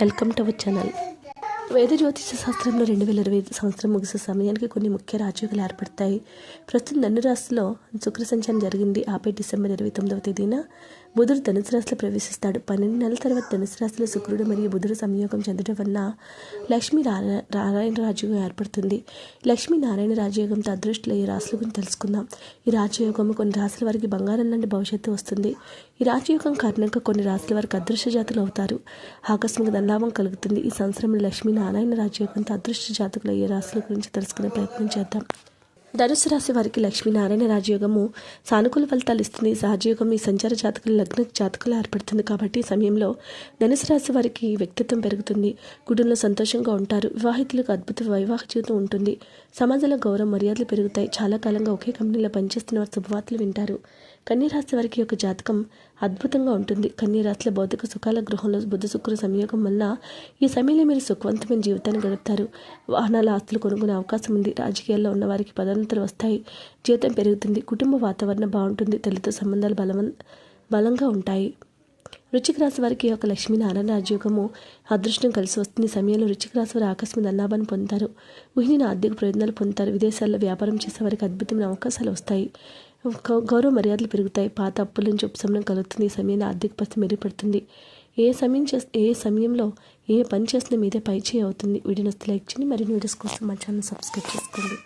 Welcome to our channel. వేద జ్యోతిష శాస్త్రంలో రెండు వేల ఇరవై ఐదు సంవత్సరం ముగిసే సమయానికి కొన్ని ముఖ్య రాజయోగాలు ఏర్పడతాయి. ప్రస్తుతం ధనురాశిలో శుక్ర సంచారం జరిగింది. ఆపై డిసెంబర్ ఇరవై తొమ్మిదవ తేదీన బుధుడు ధనుసు రాశిలో ప్రవేశిస్తాడు. పన్నెండు నెలల తర్వాత ధనుసు రాశిలో శుక్రుడు మరియు బుధుడు సంయోగం చెందడం వల్ల లక్ష్మీ నారాయణ రాజయోగం ఏర్పడుతుంది. లక్ష్మీ నారాయణ రాజయోగంతో అదృష్టిలో ఈ రాశుల గురించి తెలుసుకుందాం. ఈ రాజయోగం కొన్ని రాశుల వారికి బంగారం లాంటి భవిష్యత్తు వస్తుంది. ఈ రాజయోగం కారణంగా కొన్ని రాశుల వారికి అదృష్ట జాతులు అవుతారు. ఆకస్మిక ధనలాభం కలుగుతుంది. ఈ సంవత్సరంలో లక్ష్మీ నారాయణ రాజయోగంతో అదృష్ట జాతకులు అయ్యే రాశుల గురించి తెలుసుకునే ప్రయత్నం చేద్దాం. ధనుసు రాశి వారికి లక్ష్మీనారాయణ రాజయోగము సానుకూల ఫలితాలు ఇస్తుంది. సహజయోగం ఈ సంచార జాతకులు లగ్న జాతకులు ఏర్పడుతుంది కాబట్టి సమయంలో ధనుసు రాశి వారికి వ్యక్తిత్వం పెరుగుతుంది. కుటుంబంలో సంతోషంగా ఉంటారు. వివాహితులకు అద్భుత వైవాహిక జీవితం ఉంటుంది. సమాజంలో గౌరవ మర్యాదలు పెరుగుతాయి. చాలా కాలంగా ఒకే కంపెనీలో పనిచేస్తున్న వారు శుభవార్తలు వింటారు. కన్యరాశి వారికి యొక్క జాతకం అద్భుతంగా ఉంటుంది. కన్యరాశిలో భౌతిక సుఖాల గృహంలో బుద్ధ శుక్ర సంయోగం వల్ల ఈ సమయంలో మీరు సుఖవంతమైన జీవితాన్ని గడుపుతారు. వాహనాల ఆస్తులు కొనుక్కునే అవకాశం ఉంది. రాజకీయాల్లో ఉన్న వారికి పదోన్నతులు వస్తాయి. జీతం పెరుగుతుంది. కుటుంబ వాతావరణం బాగుంటుంది. తల్లితో సంబంధాలు బలవం బలంగా ఉంటాయి. వృచ్చిక రాశి వారికి ఒక యొక్క లక్ష్మీనారాయణ రాజయోగము అదృష్టం కలిసి వస్తుంది. సమయంలో వృచ్చిక రాశి వారు ఆకస్మిక అన్నాభాన్ని పొందుతారు. ఊహిన ఆర్థిక ప్రయోజనాలు పొందుతారు. విదేశాల్లో వ్యాపారం చేసే వారికి అద్భుతమైన అవకాశాలు వస్తాయి. గౌరవ మర్యాదలు పెరుగుతాయి. పాత అప్పుల నుంచి ఉపశమనం కలుగుతుంది. ఈ సమయంలో ఆర్థిక పరిస్థితి మెరుగుపడుతుంది. ఏ సమయం చే ఏ సమయంలో ఏ పని చేస్తున్న మీదే పై చేయి అవుతుంది. వీడియో నచ్చితే లైక్ చేయండి. మరిన్ని వీడియోస్ కోసం మా ఛానల్ సబ్స్క్రైబ్ చేసుకోండి.